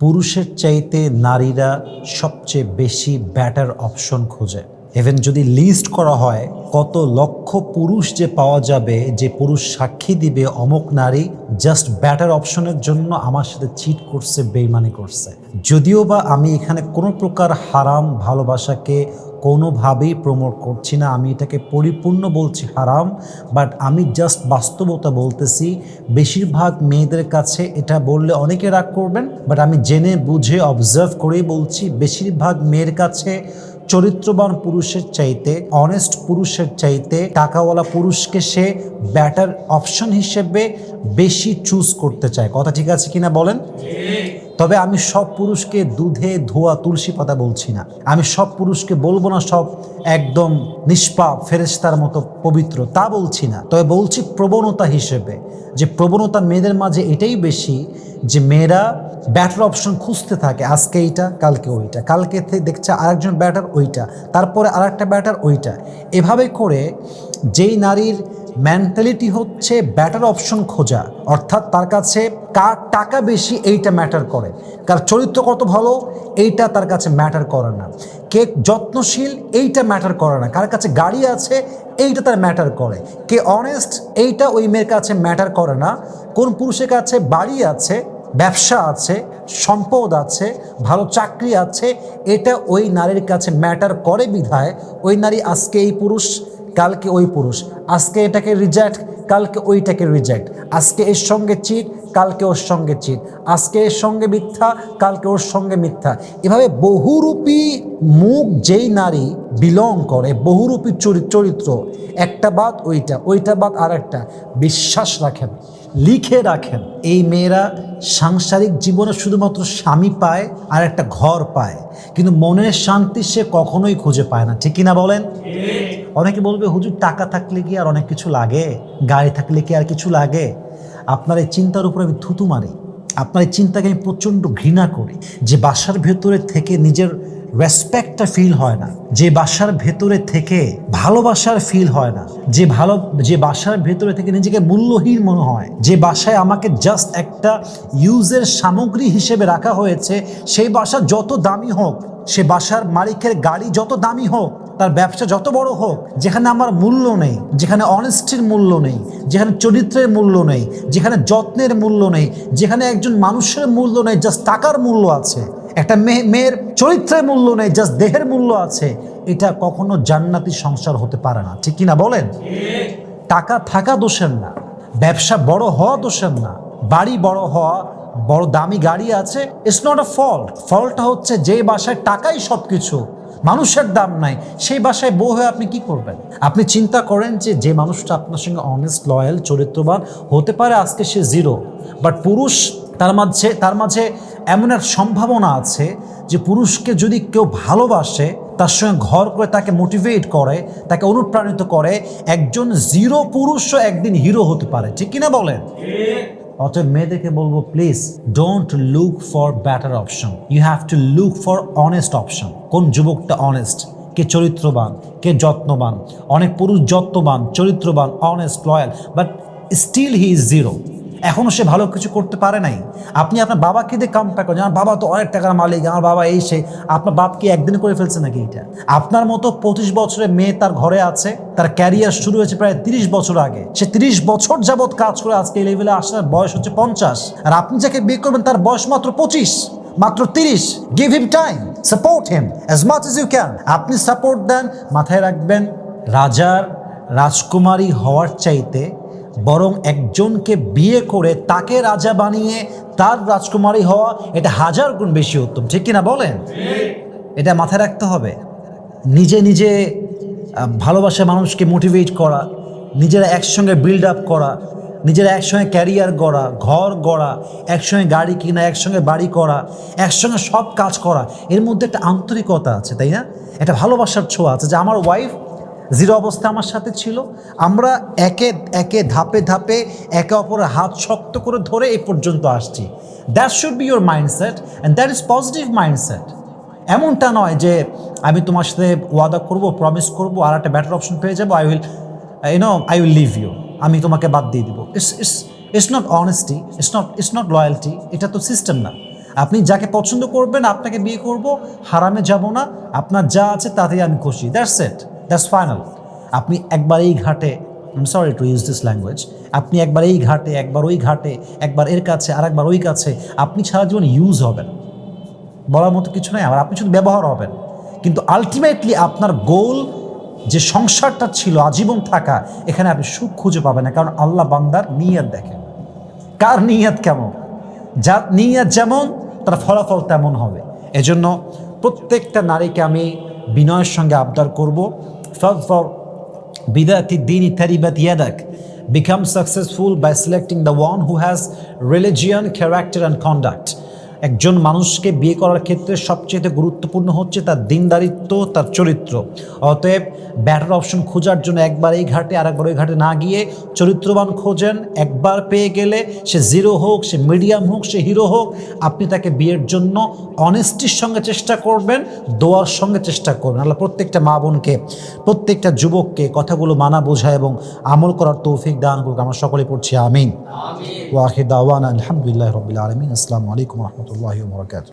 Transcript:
পুরুষের চাইতে নারীরা সবচেয়ে বেশি ব্যাটার অপশন খোঁজে। ইভেন যদি লিস্ট করা হয়, কত লক্ষ পুরুষ যে পাওয়া যাবে, যে পুরুষ সাক্ষী দিবে অমক নারী জাস্ট ব্যাটার অপশনের জন্য আমার সাথে চিট করছে, বেইমানি করছে। যদিও বা আমি এখানে কোনো প্রকার হারাম ভালোবাসাকে কোনোভাবেই প্রমোট করছি না। আমি এটাকে পরিপূর্ণ বলছি হারাম বাট আমি জাস্ট বাস্তবতা বলতেছি। বেশিরভাগ মেয়েদের কাছে এটা বললে অনেকে রাগ করবেন বাট আমি জেনে বুঝে অবজার্ভ করেই বলছি, বেশিরভাগ মেয়ের কাছে চরিত্রবান পুরুষের চাইতে অনেস্ট পুরুষের চাইতে টাকাওয়ালা পুরুষকে সে ব্যাটার অপশন হিসেবে বেশি চুজ করতে চায়। কথা ঠিক আছে কিনা বলেন? তবে আমি সব পুরুষকে দুধে, ধোয়া, তুলসী পাতা বলছি না। আমি সব পুরুষকে বলব না সব একদম নিষ্পাপ, ফেরেশতার মতো পবিত্র, তা বলছি না। তবে বলছি প্রবণতা হিসেবে, যে প্রবণতা মেয়েদের মাঝে এটাই বেশি যে মেয়েরা ব্যাটার অপশন খুঁজতে থাকে, আজকে এইটা, কালকে ওইটা। কালকে দেখছে আরেকজন ব্যাটার ওইটা, তারপরে আরেকটা ব্যাটার ওইটা। এভাবে করে যেই নারীর মেন্টালিটি হচ্ছে ব্যাটার অপশন খোঁজা। অর্থাৎ তার কাছে কার টাকা বেশি এইটা ম্যাটার করে। কার চরিত্র কত ভালো, এইটা তার কাছে ম্যাটার করে না। কে যত্নশীল, এইটা ম্যাটার করে না। কার কাছে গাড়ি আছে, এইটা তার ম্যাটার করে। কে অনেস্ট এইটা ওই মেয়ের কাছে ম্যাটার করে না। কোন পুরুষের কাছে বাড়ি আছে, ব্যবসা আছে, সম্পদ আছে, ভালো চাকরি আছে, এটা ওই নারীর কাছে ম্যাটার করে বিধায়, ওই নারী আজকে এই পুরুষ কালকে ওই পুরুষ। আজকে এটাকে রিজেক্ট কালকে ওইটাকে রিজেক্ট আজকে এর সঙ্গে চিট কালকে ওর সঙ্গে চিট আজকে এর সঙ্গে মিথ্যা, কালকে ওর সঙ্গে মিথ্যা। এভাবে বহুরূপী মুখ যেই নারী বিলং করে, বহুরূপী চরি- চরিত্র, একটা বাদ, ওইটা। ওইটা বাদ আর একটা বিশ্বাস রাখেন, লিখে রাখেন, এই মেয়েরা সাংসারিক জীবনে শুধুমাত্র স্বামী পায় আর একটা ঘর পায়। কিন্তু মনের শান্তি সে কখনোই খুঁজে পায় না। ঠিক কিনা বলেন? অনেকে বলবে, হুজুর, টাকা থাকলে কি আর অনেক কিছু লাগে? গাড়ি থাকলে কি আর কিছু লাগে? আপনার এই চিন্তার উপরে আমি থুতু মারি। আপনার এই চিন্তাকে আমি প্রচণ্ড ঘৃণা করি যে বাসার ভেতরে থেকে নিজের রেসপেক্টটা ফিল হয় না। যে বাসার ভেতরে থেকে ভালোবাসার ফিল হয় না। যে ভালো, যে বাসার ভেতরে থেকে নিজেকে মূল্যহীন মনে হয়। যে বাসায় আমাকে জাস্ট একটা ইউজের সামগ্রী হিসেবে রাখা হয়েছে, সেই বাসা যত দামি হোক, সে বাসার মালিকের গাড়ি যত দামি হোক, তার ব্যবসা যত বড় হোক, যেখানে আমার মূল্য নেই, যেখানে অনেস্টির মূল্য নেই, যেখানে চরিত্রের মূল্য নেই, যেখানে যত্নের মূল্য নেই, যেখানে একজন মানুষের মূল্য নেই জাস্ট টাকার মূল্য আছে। একটা মেয়ে মেয়ের চরিত্রের মূল্য নেই জাস্ট দেহের মূল্য আছে, এটা কখনো জান্নাতি সংসার হতে পারে না। ঠিক কিনা বলেন? টাকা থাকা দোষের না, ব্যবসা বড় হওয়া দোষের না, বাড়ি বড় হওয়া, বড় দামি গাড়ি আছে ইটস নট আ ফল্ট ফল্টটা হচ্ছে যে বাসায় টাকাই সব কিছু মানুষের দাম নাই, সেই বাসায় বউ হয়ে আপনি কি করবেন? আপনি চিন্তা করেন যে যে মানুষটা আপনার সঙ্গে অনেস্ট লয়াল চরিত্রবান হতে পারে, আজকে সে জিরো বাট পুরুষ, তার মাঝে তার মাঝে এমন এক সম্ভাবনা আছে যে পুরুষকে যদি কেউ ভালোবাসে তার সঙ্গে ঘর করে তাকে মোটিভেট করে তাকে অনুপ্রাণিত করে একজন জিরো পুরুষও একদিন হিরো হতে পারে। ঠিক কিনা বলেন? অতএব মেয়েদেরকে বলব please don't look for better option you have to look for honest option কোন যুবকটা অনেস্ট কে চরিত্রবান? কে যত্নবান? অনেক পুরুষ যত্নবান চরিত্রবান honest loyal but still he is zero এখনও সে ভালো কিছু করতে পারে নাই। আপনি আপনার বাবাকে দিয়ে কম্পেয়ার করেন আমার বাবা তো অনেক টাকার মালিক, আমার বাবা এই সে। আপনার বাপকে একদিন করে ফেলছে নাকি এটা? আপনার মতো পঁচিশ বছরের মেয়ে তার ঘরে আছে, তার ক্যারিয়ার শুরু হয়েছে প্রায় তিরিশ বছর আগে। সে তিরিশ বছর যাবৎ কাজ করে আজকে এই লেভেলে আসার বয়স হচ্ছে পঞ্চাশ। আর আপনি যাকে বিয়ে করবেন, তার বয়স মাত্র পঁচিশ, মাত্র তিরিশ। Give him time support him as much you can আপনি সাপোর্ট দেন, মাথায় রাখবেন, রাজার, রাজকুমারী হওয়ার চাইতে বরং একজনকে বিয়ে করে তাকে রাজা বানিয়ে তার রাজকুমারী হওয়া এটা হাজার গুণ বেশি উত্তম। ঠিক কিনা বলেন? এটা মাথায় রাখতে হবে। নিজে নিজে ভালোবাসা মানুষকে মোটিভেট করা নিজেরা একসঙ্গে বিল্ড আপ করা নিজেরা একসঙ্গে ক্যারিয়ার গড়া ঘর গড়া একসঙ্গে গাড়ি কিনা একসঙ্গে বাড়ি করা একসঙ্গে সব কাজ করা এর মধ্যে একটা আন্তরিকতা আছে তাই না? একটা ভালোবাসার ছোঁয়া আছে যে আমার ওয়াইফ জিরো অবস্থা আমার সাথে ছিল। আমরা একে একে ধাপে ধাপে একে অপরের হাত শক্ত করে ধরে এ পর্যন্ত আসছি। That should be your mindset and that is positive mindset এমনটা নয় যে আমি তোমার সাথে ওয়াদা করব প্রমিস করব, আর একটা ব্যাটার অপশন পেয়ে যাব I will you know I will leave you আমি তোমাকে বাদ দিয়ে দিব। It's it's it's not honesty it's not it's not loyalty এটা তো সিস্টেম না। আপনি যাকে পছন্দ করবেন, আপনাকে বিয়ে করব, হারামে যাব না, আপনার যা আছে তাতেই আমি খুশি। দ্যাটস ইট দ্যাটস ফাইনাল আপনি একবার এই ঘাটে sorry to use this language আপনি একবার এই ঘাটে, একবার ওই ঘাটে, একবার এর কাছে আর একবার ওই কাছে, আপনি সারা জীবন ইউজ হবেন। বলার মতো কিছু নয় আবার আপনি শুধু ব্যবহার হবেন। কিন্তু আলটিমেটলি আপনার গোল যে সংসারটা ছিল, আজীবন থাকা, এখানে আপনি সুখ খুঁজে পাবেন না, কারণ আল্লাহ বান্দার নিয়ত দেখেন। কার নিয়ত কেমন? যার নিয়ত যেমন, তার ফলাফল তেমন হবে। এজন্য প্রত্যেকটা নারীকে আমি বিনয়ের সঙ্গে আবদার করব। فَظْفَرْ بِذَاتِ الدِّينِ تَرِبَتْ يَدَكْ Become successful by selecting the one who has religion, character and conduct. একজন মানুষকে বিয়ে করার ক্ষেত্রে সবচেয়ে গুরুত্বপূর্ণ হচ্ছে তার দিনদারিত্ব তার চরিত্র। অতএব ব্যাটার অপশন খোঁজার জন্য একবার এই ঘাটে আর একবার ওই ঘাটে না গিয়ে চরিত্রবান খোঁজেন। একবার পেয়ে গেলে সে জিরো হোক সে মিডিয়াম হোক সে হিরো হোক আপনি তাকে বিয়ের জন্য অনেস্টির সঙ্গে চেষ্টা করবেন দোয়ার সঙ্গে চেষ্টা করবেন। আল্লাহ প্রত্যেকটা মা বোনকে প্রত্যেকটা যুবককে কথাগুলো মানা বোঝা এবং আমল করার তৌফিক দান করুক। আমরা সকলে পড়ছি আমিন। ওয়াহিদ আওয়ান আলহামদুলিল্লাহ রবিল আলমিন। আসসালামু আলাইকুম ورحمة الله وبركاته.